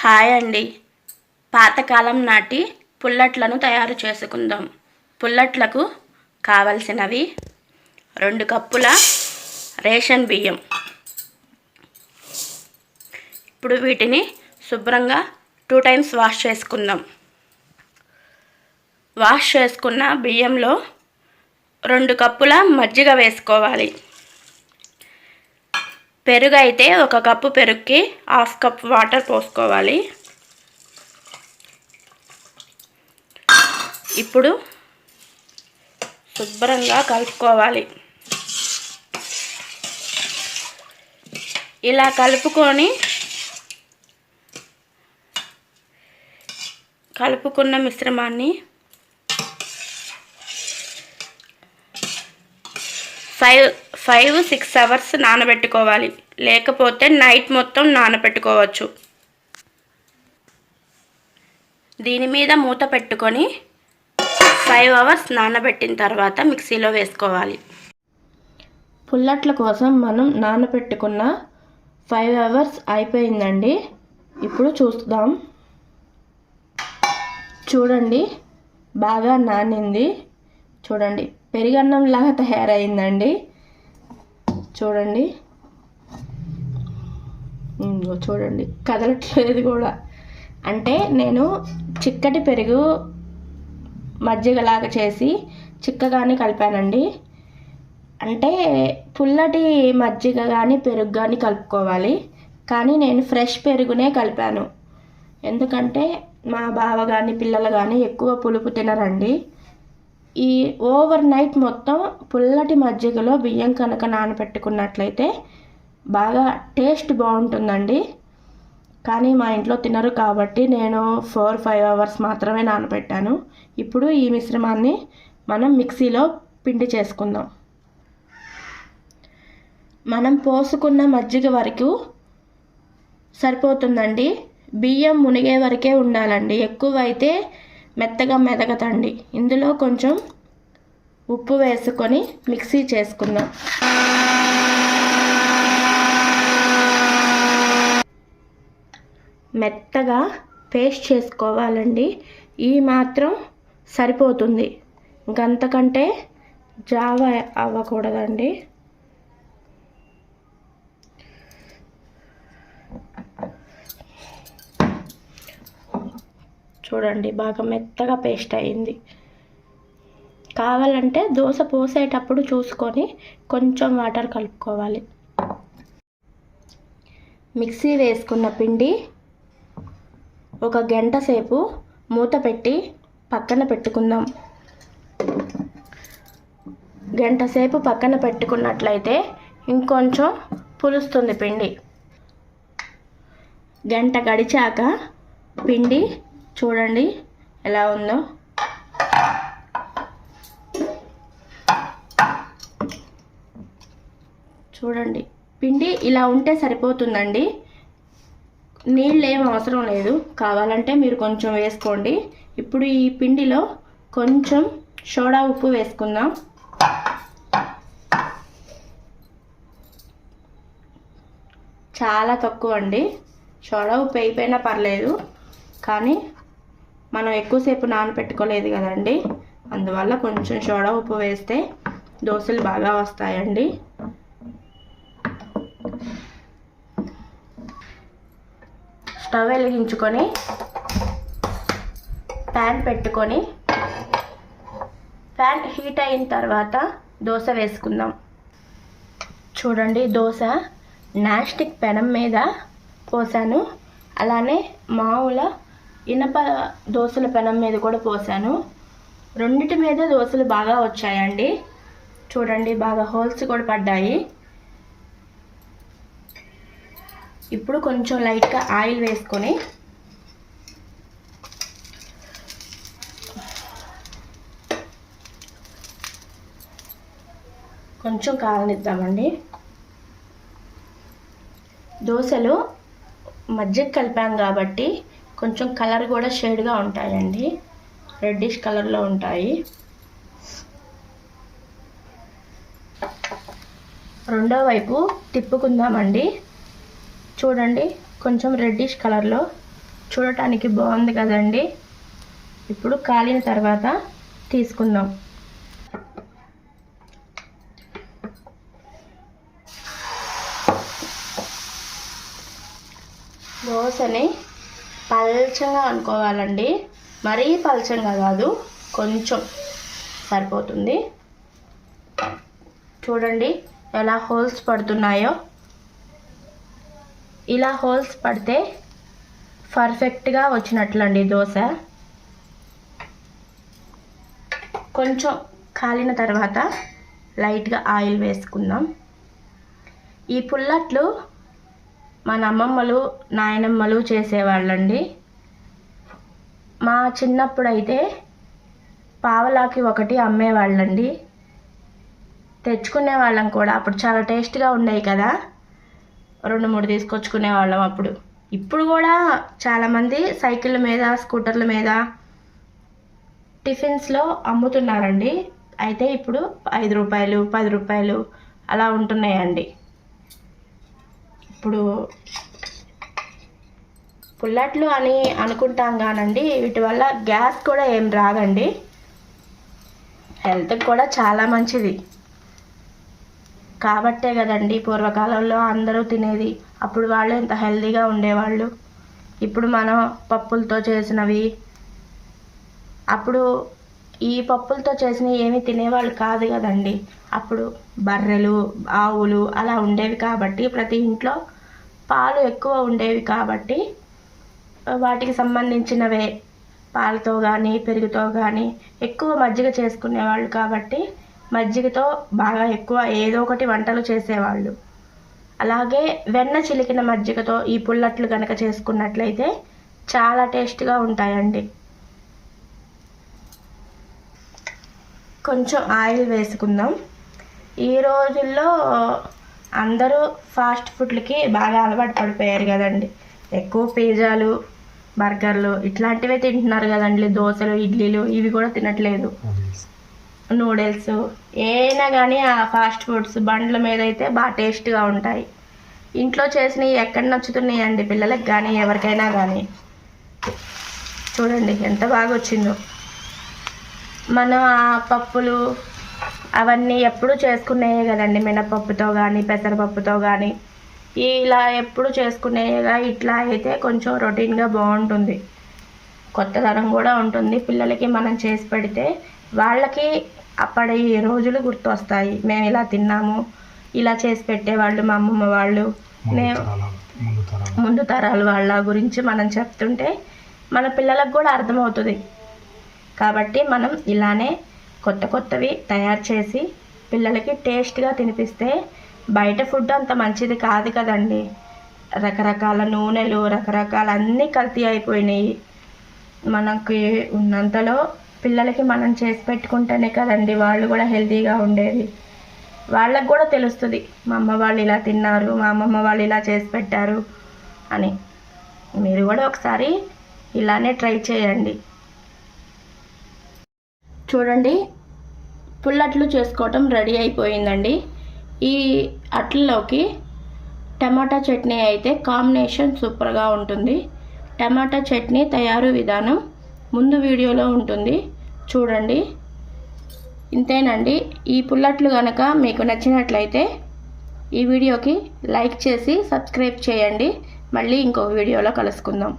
Hi అండి. పాతకాలం నాటి పుల్లట్లను తయారు చేసుకుందాం. పుల్లట్లకు కావలసినవి రెండు కప్పుల రేషన్ బియ్యం. ఇప్పుడు వీటిని శుభ్రంగా టూ టైమ్స్ వాష్ చేసుకుందాం. వాష్ చేసుకున్న బియ్యంలో రెండు కప్పుల మజ్జిగ వేసుకోవాలి. పెరుగు అయితే ఒక కప్పు పెరుగుకి హాఫ్ కప్ వాటర్ పోసుకోవాలి. ఇప్పుడు శుభ్రంగా కలుపుకోవాలి. ఇలా కలుపుకొని కలుపుకున్న మిశ్రమాన్ని ఫైవ్ ఫైవ్ సిక్స్ అవర్స్ నానబెట్టుకోవాలి. లేకపోతే నైట్ మొత్తం నానబెట్టుకోవచ్చు దీని మీద మూత పెట్టుకొని ఫైవ్ అవర్స్ నానబెట్టిన తర్వాత మిక్సీలో వేసుకోవాలి. పుల్లట్ల కోసం మనం నానబెట్టుకున్న ఫైవ్ అవర్స్ అయిపోయిందండి. ఇప్పుడు చూద్దాం. చూడండి బాగా నానింది. చూడండి పెరిగన్నంలాగా తయారైందండి. చూడండి. చూడండి కదలట్లేదు కూడా. అంటే నేను చిక్కటి పెరుగు మజ్జిగలాగా చేసి చిక్కగానే కలిపానండి. అంటే పుల్లటి మజ్జిగ కానీ పెరుగు కానీ కలుపుకోవాలి. కానీ నేను ఫ్రెష్ పెరుగునే కలిపాను. ఎందుకంటే మా బావ కానీ పిల్లలు కానీ ఎక్కువ పులుపు తినరండి. ఈ ఓవర్ నైట్ మొత్తం పుల్లటి మజ్జిగలో బియ్యం కనుక నానబెట్టుకున్నట్లయితే బాగా టేస్ట్ బాగుంటుందండి. కానీ మా ఇంట్లో తినరు కాబట్టి నేను ఫోర్ ఫైవ్ అవర్స్ మాత్రమే నానబెట్టాను. ఇప్పుడు ఈ మిశ్రమాన్ని మనం మిక్సీలో పిండి చేసుకుందాం. మనం పోసుకున్న మజ్జిగ వరకు సరిపోతుందండి. బియ్యం మునిగే వరకే ఉండాలండి. ఎక్కువ అయితే మెత్తగా మెదగతండి ఇందులో కొంచెం ఉప్పు వేసుకొని మిక్సీ చేసుకుందాం. మెత్తగా పేస్ట్ చేసుకోవాలండి. ఈ మాత్రం సరిపోతుంది. ఇంకంతకంటే జావ అవ్వకూడదండి. చూడండి బాగా మెత్తగా పేస్ట్ అయింది. కావాలంటే దోశ పోసేటప్పుడు చూసుకొని కొంచెం వాటర్ కలుపుకోవాలి. మిక్సీ వేసుకున్న పిండి ఒక గంట సేపు మూత పెట్టి పక్కన పెట్టుకుందాం. గంట సేపు పక్కన పెట్టుకున్నట్లయితే ఇంకొంచెం పులుస్తుంది పిండి. గంట గడిచాక పిండి చూడండి ఎలా ఉందో. చూడండి. పిండి ఇలా ఉంటే సరిపోతుందండి. నీళ్ళు ఏం అవసరం లేదు. కావాలంటే మీరు కొంచెం వేసుకోండి. ఇప్పుడు ఈ పిండిలో కొంచెం సోడా ఉప్పు వేసుకుందాం. చాలా తక్కువ అండి. సోడా ఉప్పు అయిపోయినా పర్లేదు. కానీ మనం ఎక్కువసేపు నానపెట్టుకోలేదు కదండి. అందువల్ల కొంచెం సోడా ఉప్పు వేస్తే దోశలు బాగా వస్తాయండి. స్టవ్ వెలిగించుకొని ప్యాన్ పెట్టుకొని ప్యాన్ హీట్ అయిన తర్వాత దోశ వేసుకుందాం. చూడండి దోశ నాస్టిక్ పెనం మీద పోసాను. అలానే మామూలు ఇనప దోశల పెనం మీద కూడా పోసాను. రెండిటి మీద దోశలు బాగా వచ్చాయండి. చూడండి బాగా హోల్స్ కూడా పడ్డాయి. ఇప్పుడు కొంచెం లైట్గా ఆయిల్ వేసుకొని కొంచెం కాలనిద్దామండి దోశలు మజ్జిగ కలిపాం కాబట్టి కొంచెం కలర్ కూడా షేడ్గా ఉంటాయండి. రెడ్డిష్ కలర్లో ఉంటాయి. రెండో వైపు తిప్పుకుందామండి. చూడండి కొంచెం రెడ్డిష్ కలర్లో చూడటానికి బాగుంది కదండి. ఇప్పుడు కాలిన తర్వాత తీసుకుందాం. దోశని పల్చంగా అనుకోవాలండి. మరీ పల్చంగా కాదు కొంచెం సరిపోతుంది. చూడండి ఎలా హోల్స్ పడుతున్నాయో. ఇలా హోల్స్ పడితే పర్ఫెక్ట్గా వచ్చినట్లండి దోశ. కొంచెం కాలిన తర్వాత లైట్గా ఆయిల్ వేసుకుందాం. ఈ పుల్లట్లు మన అమ్మమ్మలు నాయనమ్మలు చేసేవాళ్ళండి. మా చిన్నప్పుడు అయితే పావలాకి ఒకటి అమ్మేవాళ్ళండి. తెచ్చుకునే వాళ్ళం కూడా అప్పుడు చాలా టేస్ట్గా ఉండేవి కదా. రెండు మూడు తీసుకొచ్చుకునే వాళ్ళం అప్పుడు. ఇప్పుడు కూడా చాలామంది సైకిళ్ళ మీద స్కూటర్ల మీద టిఫిన్స్లో అమ్ముతున్నారండి. అయితే ఇప్పుడు ఐదు రూపాయలు పది రూపాయలు అలా ఉంటున్నాయండి. ఇప్పుడు పుల్లట్లు అని అనుకుంటాం కానండి వీటి వల్ల గ్యాస్ కూడా ఏం రాదండి. హెల్త్కి కూడా చాలా మంచిది. కాబట్టే కదండి పూర్వకాలంలో అందరూ తినేది. అప్పుడు వాళ్ళు ఎంత హెల్దీగా ఉండేవాళ్ళు. ఇప్పుడు మనం పప్పులతో చేసినవి అప్పుడు ఈ పప్పులతో చేసినవి ఏమీ తినేవాళ్ళు కాదు కదండి. అప్పుడు బర్రెలు ఆవులు అలా ఉండేవి కాబట్టి ప్రతి ఇంట్లో పాలు ఎక్కువ ఉండేవి కాబట్టి వాటికి సంబంధించినవే పాలతో కానీ పెరుగుతో కానీ ఎక్కువ మజ్జిగ చేసుకునేవాళ్ళు కాబట్టి మజ్జిగతో బాగా ఎక్కువ ఏదో ఒకటి వంటలు చేసేవాళ్ళు. అలాగే వెన్న చిలికిన మజ్జిగతో ఈ పుల్లట్లు కనుక చేసుకున్నట్లయితే చాలా టేస్ట్గా ఉంటాయండి. కొంచెం ఆయిల్ వేసుకుందాం. ఈ రోజుల్లో అందరూ ఫాస్ట్ ఫుడ్లకి బాగా అలవాటు పడిపోయారు కదండి. ఎక్కువ పిజ్జాలు బర్గర్లు ఇట్లాంటివే తింటున్నారు కదండి. దోశలు ఇడ్లీలు ఇవి కూడా తినట్లేదు. నూడిల్స్ ఏనా కానీ ఆ ఫాస్ట్ ఫుడ్స్ బండ్ల మీద అయితే బాగా టేస్ట్గా ఉంటాయి. ఇంట్లో చేసినవి ఎక్కడ నచ్చుతున్నాయి అండి పిల్లలకు కానీ ఎవరికైనా కానీ చూడండి ఎంత బాగా వచ్చిందో. మనం ఆ పప్పులు అవన్నీ ఎప్పుడు చేసుకునేవే కదండి మినపప్పుతో కానీ పెసరపప్పుతో కానీ ఇలా ఎప్పుడు చేసుకునేగా ఇట్లా అయితే కొంచెం రొటీన్గా బాగుంటుంది. కొత్తదనం కూడా ఉంటుంది. పిల్లలకి మనం చేసి పెడితే వాళ్ళకి అప్పటి రోజులు గుర్తొస్తాయి. మేము ఇలా తిన్నాము. ఇలా చేసి పెట్టేవాళ్ళు మా అమ్మమ్మ వాళ్ళు. ముందు తరాల వాళ్ళ గురించి మనం చెప్తుంటే మన పిల్లలకు కూడా అర్థమవుతుంది. కాబట్టి మనం ఇలానే కొత్త కొత్తవి తయారు చేసి పిల్లలకి టేస్ట్గా తినిపిస్తే బయట ఫుడ్ అంత మంచిది కాదు కదండి. రకరకాల నూనెలు రకరకాల అన్నీ కల్తీ అయిపోయినాయి. మనకి ఉన్నంతలో పిల్లలకి మనం చేసి పెట్టుకుంటేనే కదండి వాళ్ళు కూడా హెల్తీగా ఉండేది. వాళ్ళకు కూడా తెలుస్తుంది మా అమ్మ వాళ్ళు ఇలా తిన్నారు మా అమ్మమ్మ వాళ్ళు ఇలా చేసి పెట్టారు అని. మీరు కూడా ఒకసారి ఇలానే ట్రై చేయండి. చూడండి పుల్లట్లు చేసుకోవటం రెడీ అయిపోయిందండి. ఈ అట్లలోకి టమాటా చట్నీ అయితే కాంబినేషన్ సూపర్గా ఉంటుంది. టమాటా చట్నీ తయారు విధానం ముందు వీడియోలో ఉంటుంది. చూడండి. ఇంతేనండి. ఈ పుల్లట్లు కనుక మీకు నచ్చినట్లయితే ఈ వీడియోకి లైక్ చేసి సబ్స్క్రైబ్ చేయండి. మళ్ళీ ఇంకో వీడియోలో కలుసుకుందాం.